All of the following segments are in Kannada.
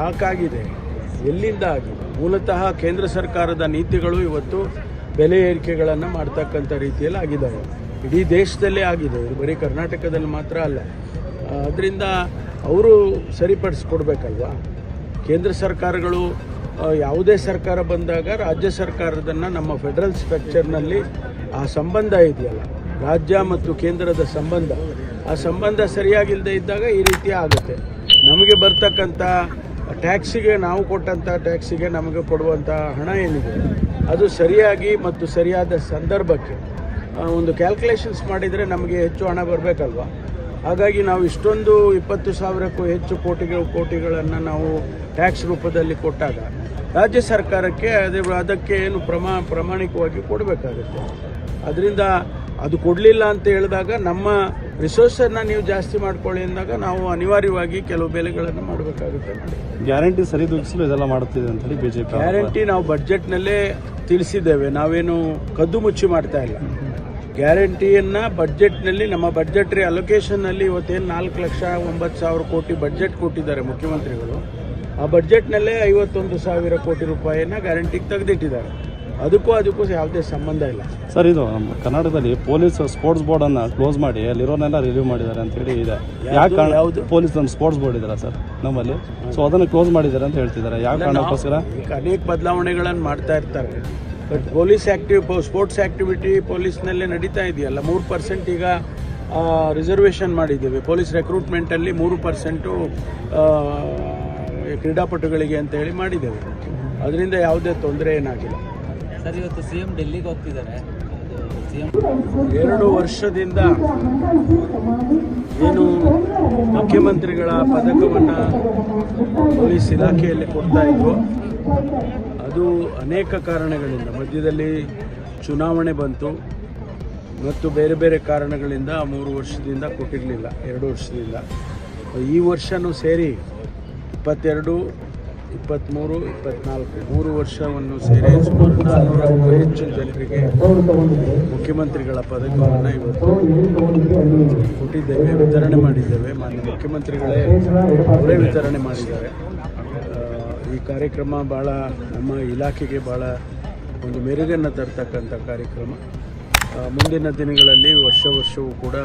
ಯಾಕಾಗಿದೆ ಎಲ್ಲಿಂದ ಆಗಿದೆ ಮೂಲತಃ ಕೇಂದ್ರ ಸರ್ಕಾರದ ನೀತಿಗಳು ಇವತ್ತು ಬೆಲೆ ಏರಿಕೆಗಳನ್ನು ಮಾಡ್ತಕ್ಕಂಥ ರೀತಿಯಲ್ಲಿ ಆಗಿದ್ದಾವೆ ಇಡೀ ದೇಶದಲ್ಲೇ ಆಗಿದೆ. ಬರೀ ಕರ್ನಾಟಕದಲ್ಲಿ ಮಾತ್ರ ಅಲ್ಲ. ಅದರಿಂದ ಅವರು ಸರಿಪಡಿಸ್ಕೊಡ್ಬೇಕಲ್ವಾ? ಕೇಂದ್ರ ಸರ್ಕಾರಗಳು ಯಾವುದೇ ಸರ್ಕಾರ ಬಂದಾಗ ರಾಜ್ಯ ಸರ್ಕಾರದನ್ನು ನಮ್ಮ ಫೆಡರಲ್ ಸ್ಟ್ರಕ್ಚರ್ನಲ್ಲಿ ಆ ಸಂಬಂಧ ಇದೆಯಲ್ಲ? ರಾಜ್ಯ ಮತ್ತು ಕೇಂದ್ರದ ಸಂಬಂಧ. ಆ ಸಂಬಂಧ ಸರಿಯಾಗಿಲ್ಲದೆ ಇದ್ದಾಗ ಈ ರೀತಿ ಆಗುತ್ತೆ. ನಮಗೆ ಬರ್ತಕ್ಕಂಥ ಟ್ಯಾಕ್ಸಿಗೆ ನಾವು ಕೊಟ್ಟಂಥ ಟ್ಯಾಕ್ಸಿಗೆ ನಮಗೆ ಕೊಡುವಂಥ ಹಣ ಏನಿದೆ? ಅದು ಸರಿಯಾಗಿ ಮತ್ತು ಸರಿಯಾದ ಸಂದರ್ಭಕ್ಕೆ ಒಂದು ಕ್ಯಾಲ್ಕುಲೇಷನ್ಸ್ ಮಾಡಿದರೆ ನಮಗೆ ಹೆಚ್ಚು ಹಣ ಬರಬೇಕಲ್ವ? ಹಾಗಾಗಿ ನಾವು ಇಷ್ಟೊಂದು ಇಪ್ಪತ್ತು ಸಾವಿರಕ್ಕೂ ಹೆಚ್ಚು ಕೋಟಿಗಳು, ಕೋಟಿಗಳನ್ನು ನಾವು ಟ್ಯಾಕ್ಸ್ ರೂಪದಲ್ಲಿ ಕೊಟ್ಟಾಗ ರಾಜ್ಯ ಸರ್ಕಾರಕ್ಕೆ ಅದೇ ಅದಕ್ಕೆ ಏನು ಪ್ರಮಾ, ಪ್ರಾಮಾಣಿಕವಾಗಿ ಕೊಡಬೇಕಾಗುತ್ತೆ. ಅದರಿಂದ ಅದು ಕೊಡಲಿಲ್ಲ ಅಂತ ಹೇಳಿದಾಗ ನಮ್ಮ ರಿಸೋರ್ಸನ್ನು ನೀವು ಜಾಸ್ತಿ ಮಾಡ್ಕೊಳ್ಳಿ ಅಂದಾಗ ನಾವು ಅನಿವಾರ್ಯವಾಗಿ ಕೆಲವು ಬೆಲೆಗಳನ್ನು ಮಾಡಬೇಕಾಗುತ್ತೆ ಮಾಡಿ ಗ್ಯಾರಂಟಿ ಸರಿದೂಗಿಸಲು ಇದೆಲ್ಲ ಮಾಡುತ್ತಿದೆ ಅಂತೇಳಿ ಬಿಜೆಪಿ ಗ್ಯಾರಂಟಿ ನಾವು ಬಡ್ಜೆಟ್ನಲ್ಲೇ ತಿಳಿಸಿದ್ದೇವೆ. ನಾವೇನು ಕದ್ದು ಮುಚ್ಚಿ ಮಾಡ್ತಾ ಇಲ್ಲ. ಗ್ಯಾರಂಟಿಯನ್ನು ಬಜೆಟ್ನಲ್ಲಿ ನಮ್ಮ ಬಡ್ಜೆಟ್ರಿ ಅಲೊಕೇಶನ್ನಲ್ಲಿ ಇವತ್ತೇನು ನಾಲ್ಕು ಲಕ್ಷ ಒಂಬತ್ತು ಸಾವಿರ ಕೋಟಿ ಬಜೆಟ್ ಕೊಟ್ಟಿದ್ದಾರೆ ಮುಖ್ಯಮಂತ್ರಿಗಳು. ಆ ಬಡ್ಜೆಟ್ನಲ್ಲೇ ಐವತ್ತೊಂದು ಸಾವಿರ ಕೋಟಿ ರೂಪಾಯಿಯನ್ನು ಗ್ಯಾರಂಟಿಗೆ ತೆಗೆದಿಟ್ಟಿದ್ದಾರೆ. ಅದಕ್ಕೂ ಅದಕ್ಕೂ ಯಾವುದೇ ಸಂಬಂಧ ಇಲ್ಲ. ಸರ್ ಇದು ನಮ್ಮ ಕರ್ನಾಟಕದಲ್ಲಿ ಪೊಲೀಸ್ ಸ್ಪೋರ್ಟ್ಸ್ ಬೋರ್ಡ್ ಅನ್ನ ಕ್ಲೋಸ್ ಮಾಡಿ ಅಲ್ಲಿರೋನೆಲ್ಲ ರಿಲೀವ್ ಮಾಡಿದ್ದಾರೆ ಅಂತ ಹೇಳಿ ಇದೆ. ಯಾಕೆ ಯಾವುದು? ಪೊಲೀಸ್ ನಮ್ಮ ಸ್ಪೋರ್ಟ್ಸ್ ಬೋರ್ಡ್ ಇದ್ದಾರೆ ಸರ್ ನಮ್ಮಲ್ಲಿ? ಸೊ ಅದನ್ನು ಕ್ಲೋಸ್ ಮಾಡಿದ್ದಾರೆ ಅಂತ ಹೇಳ್ತಿದ್ದಾರೆ. ಯಾವ ಕಾರಣಕ್ಕೋಸ್ಕರ? ಅನೇಕ ಬದಲಾವಣೆಗಳನ್ನು ಮಾಡ್ತಾ ಇರ್ತಾರೆ. But police active sports activity ಪೊಲೀಸ್ನಲ್ಲೇ ನಡೀತಾ ಇದೆಯಲ್ಲ ಮೂರು ಪರ್ಸೆಂಟ್ ಈಗ ರಿಸರ್ವೇಷನ್ ಮಾಡಿದ್ದೇವೆ. ಪೊಲೀಸ್ ರೆಕ್ರೂಟ್ಮೆಂಟಲ್ಲಿ ಮೂರು ಪರ್ಸೆಂಟು ಕ್ರೀಡಾಪಟುಗಳಿಗೆ ಅಂತ ಹೇಳಿ ಮಾಡಿದ್ದೇವೆ. ಅದರಿಂದ ಯಾವುದೇ ತೊಂದರೆ ಏನಾಗಿಲ್ಲ. ಸರ್, ಇವತ್ತು ಸಿ ಎಂ ಡೆಲ್ಲಿಗೆ ಹೋಗ್ತಿದ್ದಾರೆ. ಎರಡು ವರ್ಷದಿಂದ ಏನು ಮುಖ್ಯಮಂತ್ರಿಗಳ ಪದಕವನ್ನು ಪೊಲೀಸ್ ಇಲಾಖೆಯಲ್ಲಿ ಕೊಡ್ತಾ ಇದ್ವು, ಅದು ಅನೇಕ ಕಾರಣಗಳಿಂದ, ಮಧ್ಯದಲ್ಲಿ ಚುನಾವಣೆ ಬಂತು ಮತ್ತು ಬೇರೆ ಬೇರೆ ಕಾರಣಗಳಿಂದ ಮೂರು ವರ್ಷದಿಂದ ಕೊಟ್ಟಿರಲಿಲ್ಲ, ಎರಡು ವರ್ಷದಿಂದ. ಈ ವರ್ಷವೂ ಸೇರಿ ಇಪ್ಪತ್ತೆರಡು ಇಪ್ಪತ್ತ್ಮೂರು ಇಪ್ಪತ್ತ್ನಾಲ್ಕು ಮೂರು ವರ್ಷವನ್ನು ಸೇರಿ ಸುಮಾರು ನಾನ್ನೂರಕ್ಕೂ ಹೆಚ್ಚು ಜನರಿಗೆ ಮುಖ್ಯಮಂತ್ರಿಗಳ ಪದಕವನ್ನು ಇವತ್ತು ಕೊಟ್ಟಿದ್ದೇವೆ, ವಿತರಣೆ ಮಾಡಿದ್ದೇವೆ. ಮಾನ್ಯ ಮುಖ್ಯಮಂತ್ರಿಗಳೇ, ಅವರೇ ವಿತರಣೆ ಮಾಡಿದ್ದಾರೆ. ಈ ಕಾರ್ಯಕ್ರಮ ಭಾಳ ನಮ್ಮ ಇಲಾಖೆಗೆ ಭಾಳ ಒಂದು ಮೆರುಗನ್ನು ತರ್ತಕ್ಕಂಥ ಕಾರ್ಯಕ್ರಮ. ಮುಂದಿನ ದಿನಗಳಲ್ಲಿ ವರ್ಷ ವರ್ಷವೂ ಕೂಡ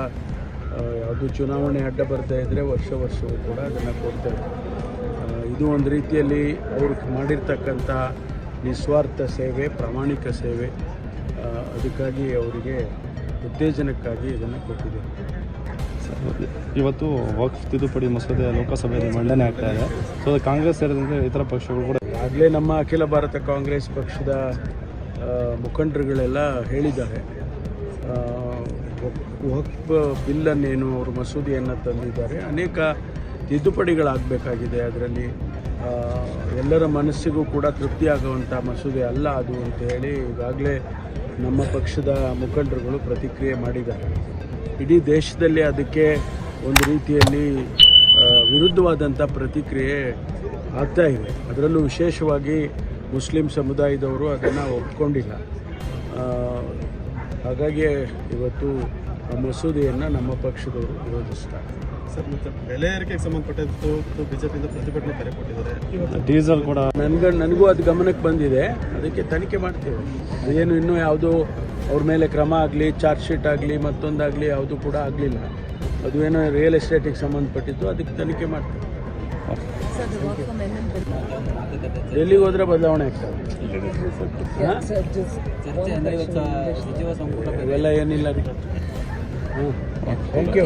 ಯಾವುದು ಚುನಾವಣೆ ಅಡ್ಡ ಬರ್ತಾ ಇದ್ದರೆ ವರ್ಷ ವರ್ಷವೂ ಕೂಡ ಅದನ್ನು ಕೊಡ್ತೇವೆ. ಇದು ಒಂದು ರೀತಿಯಲ್ಲಿ ಅವರು ಮಾಡಿರ್ತಕ್ಕಂಥ ನಿಸ್ವಾರ್ಥ ಸೇವೆ ಪ್ರಾಮಾಣಿಕ ಸೇವೆ. ಅದಕ್ಕಾಗಿ ಅವರಿಗೆ ಉತ್ತೇಜನಕ್ಕಾಗಿ ಇದನ್ನು ಕೊಟ್ಟಿದೆ. ಇವತ್ತು ವಕ್ಫ್ ತಿದ್ದುಪಡಿ ಮಸೂದೆ ಲೋಕಸಭೆಯಲ್ಲಿ ಮಂಡನೆ ಆಗ್ತಾ ಇದೆ. ಸೊ ಕಾಂಗ್ರೆಸ್ ಸೇರಿದಂತೆ ಇತರ ಪಕ್ಷಗಳು ಕೂಡ ಆಗಲೇ ನಮ್ಮ ಅಖಿಲ ಭಾರತ ಕಾಂಗ್ರೆಸ್ ಪಕ್ಷದ ಮುಖಂಡರುಗಳೆಲ್ಲ ಹೇಳಿದ್ದಾರೆ. ವಕ್ಫ್ ಬಿಲ್ಲನ್ನೇನು ಅವರು ಮಸೂದೆಯನ್ನು ತಂದಿದ್ದಾರೆ. ಅನೇಕ ತಿದ್ದುಪಡಿಗಳಾಗಬೇಕಾಗಿದೆ ಅದರಲ್ಲಿ. ಎಲ್ಲರ ಮನಸ್ಸಿಗೂ ಕೂಡ ತೃಪ್ತಿಯಾಗುವಂಥ ಮಸೂದೆ ಅಲ್ಲ ಅದು ಅಂತ ಹೇಳಿ ಈಗಾಗಲೇ ನಮ್ಮ ಪಕ್ಷದ ಮುಖಂಡರುಗಳು ಪ್ರತಿಕ್ರಿಯೆ ಮಾಡಿದ್ದಾರೆ. ಇಡೀ ದೇಶದಲ್ಲಿ ಅದಕ್ಕೆ ಒಂದು ರೀತಿಯಲ್ಲಿ ವಿರುದ್ಧವಾದಂಥ ಪ್ರತಿಕ್ರಿಯೆ ಆಗ್ತಾ ಇದೆ. ಅದರಲ್ಲೂ ವಿಶೇಷವಾಗಿ ಮುಸ್ಲಿಂ ಸಮುದಾಯದವರು ಅದನ್ನು ಒಪ್ಕೊಂಡಿಲ್ಲ. ಹಾಗಾಗಿ ಇವತ್ತು ಆ ಮಸೂದೆಯನ್ನು ನಮ್ಮ ಪಕ್ಷದವರು ವಿರೋಧಿಸ್ತಾರೆ. ಸರ್ ಮತ್ತೆ ಬೆಲೆ ಏರಿಕೆಗೆ ಸಂಬಂಧಪಟ್ಟದ್ದು ಬಿಜೆಪಿಯಿಂದ ಪ್ರತಿಭಟನೆ ಕರೆ ಕೊಟ್ಟಿದ್ದಾರೆ. ಡೀಸೆಲ್ ಕೂಡ ನನ್ಗ ನನಗೂ ಅದು ಗಮನಕ್ಕೆ ಬಂದಿದೆ. ಅದಕ್ಕೆ ತನಿಖೆ ಮಾಡ್ತೀವಿ. ಅದೇನು ಇನ್ನೂ ಯಾವುದು ಅವ್ರ ಮೇಲೆ ಕ್ರಮ ಆಗಲಿ ಚಾರ್ಜ್ ಶೀಟ್ ಆಗಲಿ ಮತ್ತೊಂದಾಗಲಿ ಯಾವುದು ಕೂಡ ಆಗಲಿಲ್ಲ. ಅದು ಏನೋ ರಿಯಲ್ ಎಸ್ಟೇಟಿಗೆ ಸಂಬಂಧಪಟ್ಟಿದ್ದು ಅದಕ್ಕೆ ತನಿಖೆ ಮಾಡ್ತೀವಿ. ಡೆಲ್ಲಿಗೆ ಹೋದ್ರೆ ಬದಲಾವಣೆ ಆಗ್ತದೆ? ಇವೆಲ್ಲ ಏನಿಲ್ಲ ರೀ ಹಾಂ. Thank you